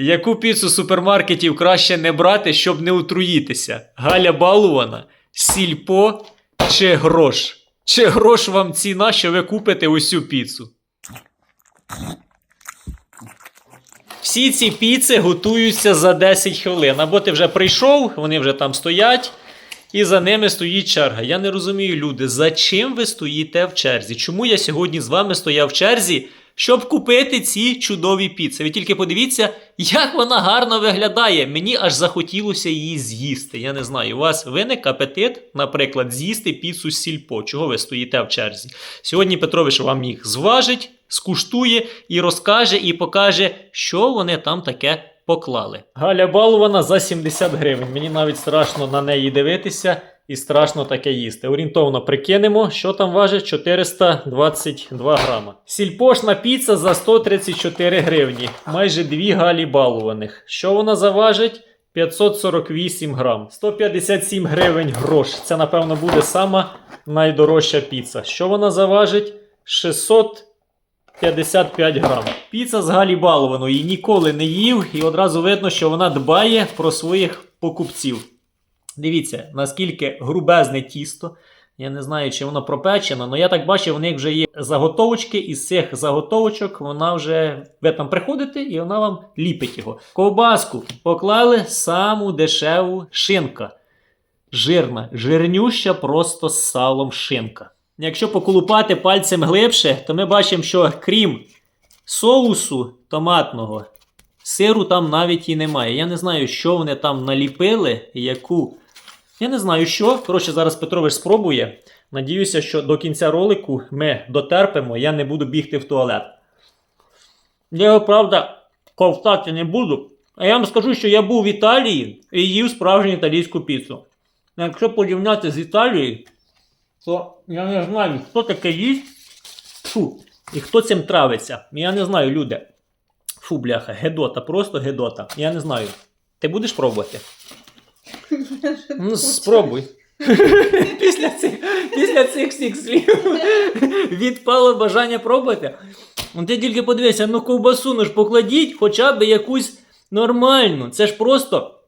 Яку піцу супермаркетів краще не брати, щоб не отруїтися? Галя балувана, сільпо чи грош? Чи грош вам ціна, що ви купите усю піцу? Всі ці піци готуються за 10 хвилин. Або ти вже прийшов, вони вже там стоять, і за ними стоїть черга. Я не розумію, люди, за чим ви стоїте в черзі? Чому я сьогодні з вами стояв в черзі, щоб купити ці чудові піци? Ви тільки подивіться, як вона гарно виглядає. Мені аж захотілося її з'їсти. Я не знаю, у вас виник апетит, наприклад, з'їсти піцу з сільпо. Чого ви стоїте в черзі? Сьогодні Петрович вам їх зважить, скуштує і розкаже, і покаже, що вони там таке поклали. Галя балувана за 70 гривень. Мені навіть страшно на неї дивитися і страшно таке їсти. Орієнтовно прикинемо, що там важить 422 грама. Сільпошна піца за 134 гривні, майже 2 галі балуваних. Що вона заважить? 548 грам. 157 гривень грош. Це, напевно, буде сама найдорожча піца. Що вона заважить? 655 грам. Піца з Галі Балованої ніколи не їв, і одразу видно, що вона дбає про своїх покупців. Дивіться, наскільки грубезне тісто. Я не знаю, чи воно пропечено, але я так бачу, в них вже є заготовочки, і з цих заготовочок вона вже ви там приходите і вона вам ліпить його. Ковбаску поклали саму дешеву шинка. Жирна, жирнюща просто з салом шинка. Якщо поколупати пальцем глибше, то ми бачимо, що крім соусу томатного, сиру там навіть і немає. Я не знаю, що вони там наліпили, яку. Я не знаю що. Коротше, зараз Петрович спробує. Надіюся, що до кінця ролику ми дотерпимо, я не буду бігти в туалет. Я його, правда, ковтати не буду. А я вам скажу, що я був в Італії і їв справжню італійську піцу. Якщо порівняти з Італією, то я не знаю, хто таке їсть. Фу, і хто цим травиться. Я не знаю, люди. Фу, бляха, гедота, просто гедота. Я не знаю. Ти будеш пробувати? Ну, спробуй. після, цих, після цих всіх слів відпало бажання пробувати. Ну, ти тільки подивися, ну ковбасу ну ж покладіть хоча б якусь нормальну. Це ж просто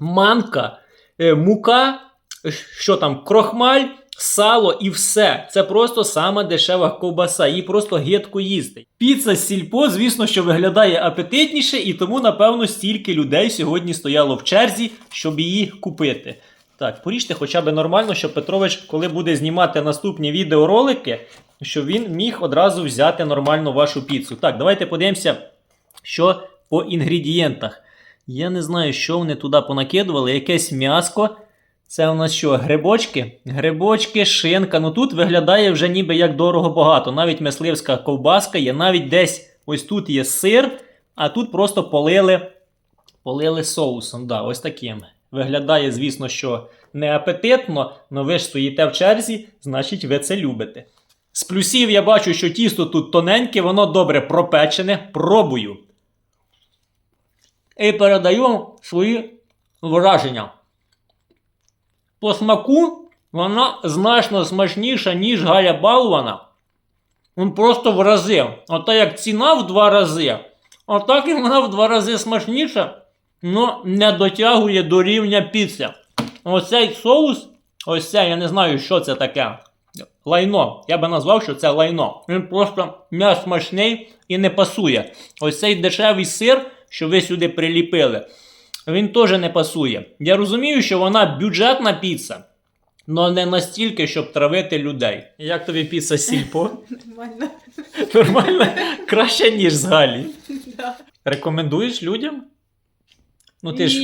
манка, е, мука, е, що там, крохмаль, сало і все. Це просто сама дешева ковбаса. Її просто гидко їсти. Піца з сільпо, звісно, що виглядає апетитніше, і тому, напевно, стільки людей сьогодні стояло в черзі, щоб її купити. Так, поріжте хоча б нормально, щоб Петрович, коли буде знімати наступні відеоролики, щоб він міг одразу взяти нормально вашу піцу. Так, давайте подивимося, що по інгредієнтах. Я не знаю, що вони туди понакидували. Якесь м'яско. Це у нас що, грибочки? Грибочки, шинка. Ну тут виглядає вже ніби як дорого багато. Навіть мисливська ковбаска є, навіть десь ось тут є сир, а тут просто полили, полили соусом. Да, ось таким. Виглядає, звісно, що не апетитно, але ви ж стоїте в черзі, значить ви це любите. З плюсів я бачу, що тісто тут тоненьке, воно добре пропечене. Пробую. І передаю свої враження. По смаку вона значно смачніша, ніж Галя Балвана. Ну, просто в рази. Ота як ціна в два рази, отак і вона в два рази смачніша, але не дотягує до рівня піци. Оцей соус, ось це, я не знаю, що це таке. Лайно. Я би назвав, що це лайно. Він просто не смачний і не пасує. Ось цей дешевий сир, що ви сюди приліпили, він теж не пасує. Я розумію, що вона бюджетна піца, але не настільки, щоб травити людей. Як тобі піца сільпо? Нормально. Нормально? Краще, ніж з Галі. Да. Рекомендуєш людям? Ну ти ж.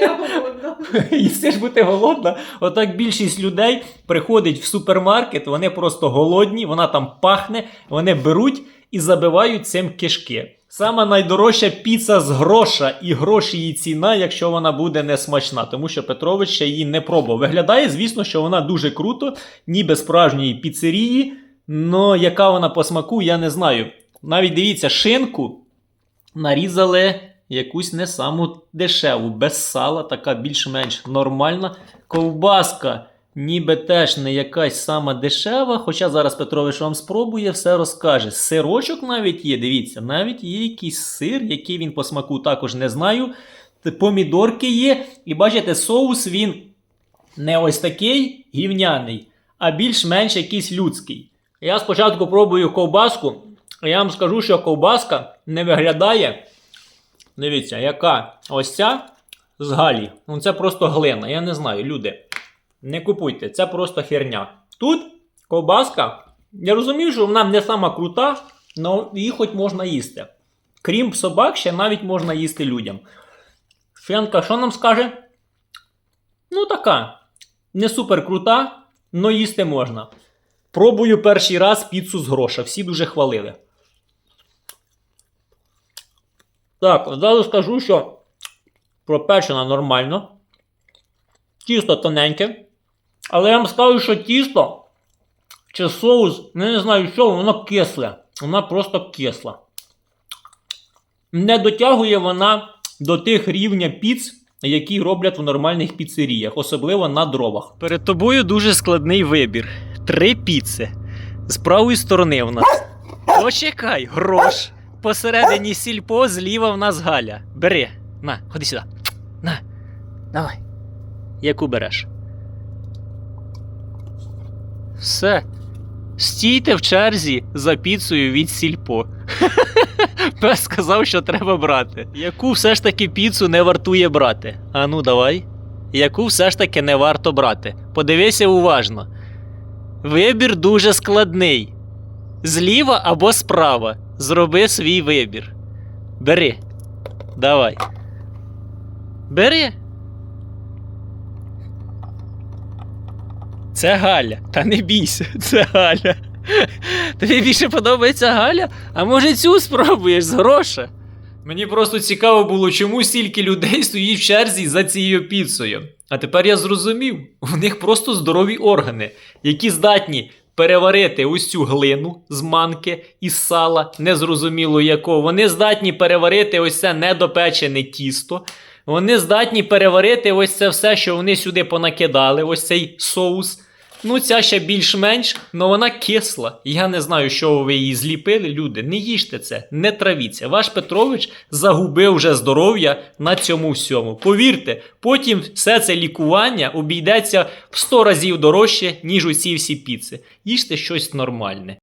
Я голодна. їсти ж бути голодна. Отак більшість людей приходить в супермаркет, вони просто голодні, вона там пахне, вони беруть і забивають цим кишки. Сама найдорожча піца з гроша, і гроші її ціна, якщо вона буде не смачна, тому що Петрович ще її не пробував. Виглядає, звісно, що вона дуже круто, ніби справжньої піцерії, але яка вона по смаку, я не знаю. Навіть дивіться, шинку нарізали якусь не саму дешеву, без сала, така більш-менш нормальна. Ковбаска ніби теж не якась сама дешева. Хоча зараз Петрович вам спробує, все розкаже. Сирочок навіть є, дивіться, навіть є якийсь сир, який він по смаку також не знаю. Помідорки є. І бачите, соус він не ось такий гівняний, а більш-менш якийсь людський. Я спочатку пробую ковбаску, я вам скажу, що ковбаска не виглядає. Дивіться, яка ось ця з Галі. Ну це просто глина. Я не знаю, люди. Не купуйте, це просто херня. Тут ковбаска. Я розумію, що вона не сама крута, але її хоч можна їсти. Крім собак, ще навіть можна їсти людям. Фенка, що нам скаже? Ну, така. Не супер крута, але їсти можна. Пробую перший раз піцу з гроша. Всі дуже хвалили. Так, одразу скажу, що пропечена нормально. Тісто тоненьке. Але я вам скажу, що тісто чи соус, ну, не знаю що, воно кисле. Вона просто кисла. Не дотягує вона до тих рівня піц, які роблять в нормальних піцеріях, особливо на дровах. Перед тобою дуже складний вибір. Три піци. З правої сторони в нас. Почекай, грош. Посередині сільпо, зліва в нас Галя. Бери. На, ходи сюди. На. Давай. Яку береш? Все. Стійте в черзі за піцею від сільпо. Пес сказав, що треба брати. Яку все ж таки піцу не вартує брати? А ну давай. Яку все ж таки не варто брати? Подивися уважно. Вибір дуже складний. Зліва або справа. Зроби свій вибір. Бери. Давай. Бери. Це Галя. Та не бійся, це Галя. Тобі більше подобається Галя? А може цю спробуєш з гроша? Мені просто цікаво було, чому стільки людей стоїть в черзі за цією піцею. А тепер я зрозумів, у них просто здорові органи, які здатні переварити ось цю глину з манки із сала, незрозуміло якого. Вони здатні переварити ось це недопечене тісто. Вони здатні переварити ось це все, що вони сюди понакидали, ось цей соус. Ну, ця ще більш-менш, але вона кисла. Я не знаю, що ви її зліпили, люди. Не їжте це, не травіться. Ваш Петрович загубив вже здоров'я на цьому всьому. Повірте, потім все це лікування обійдеться в 100 разів дорожче, ніж усі всі піци. Їжте щось нормальне.